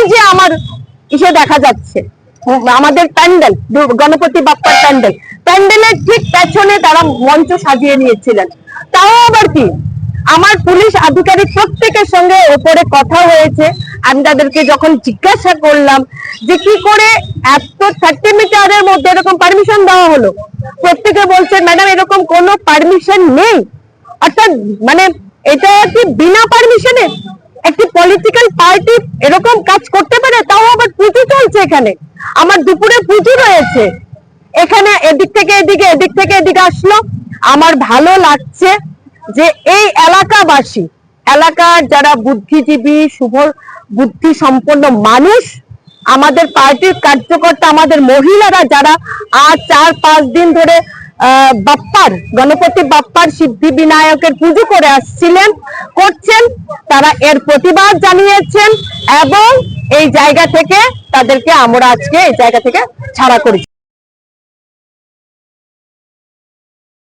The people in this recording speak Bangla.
এই যে আমার ইসে দেখা যাচ্ছে, আমাদের প্যান্ডেল গণপতি বাপ্পার প্যান্ডেল, প্যান্ডেলের ঠিক পেছনে তারা মঞ্চ সাজিয়ে নিয়েছিলেন। তাও আবার কি? আমার পুলিশ আধিকারিক প্রত্যেকের সঙ্গে ওপরে কথা হয়েছে, আমি তাদেরকে যখন জিজ্ঞাসা করলাম যে কি করে এত থার্টি মিটারের মধ্যে এরকম পারমিশন দেওয়া হলো? প্রত্যেকে বলছেন ম্যাডাম, এরকম কোনো পারমিশন নেই। অর্থাৎ মানে এটা কি বিনা পারমিশনে পলিটিক্যাল পার্টি এরকম কাজ করতে পারে, তাও আবার পুজো চলছে এখানে। আমার দুপুরে পুজো রয়েছে। এখানে এদিক থেকে এদিকে, এদিক থেকে এদিকে আসলো। আমার ভালো লাগছে যে এই এলাকাবাসী, এলাকার যারা বুদ্ধিজীবী শুভ বুদ্ধি সম্পন্ন মানুষ, আমাদের পার্টির কার্যকর্তা, আমাদের মহিলারা যারা আজ চার, পাঁচ দিন ধরে বাপ্পার, গণপতি বাপ্পার সিদ্ধি বিনায়কের পুজো করে আসছিলেন, করছেন তারা এর প্রতিবাদ জানিয়েছেন এবং এই জায়গা থেকে তাদেরকে আমরা আজকে এই জায়গা থেকে ছাড়া করেছি।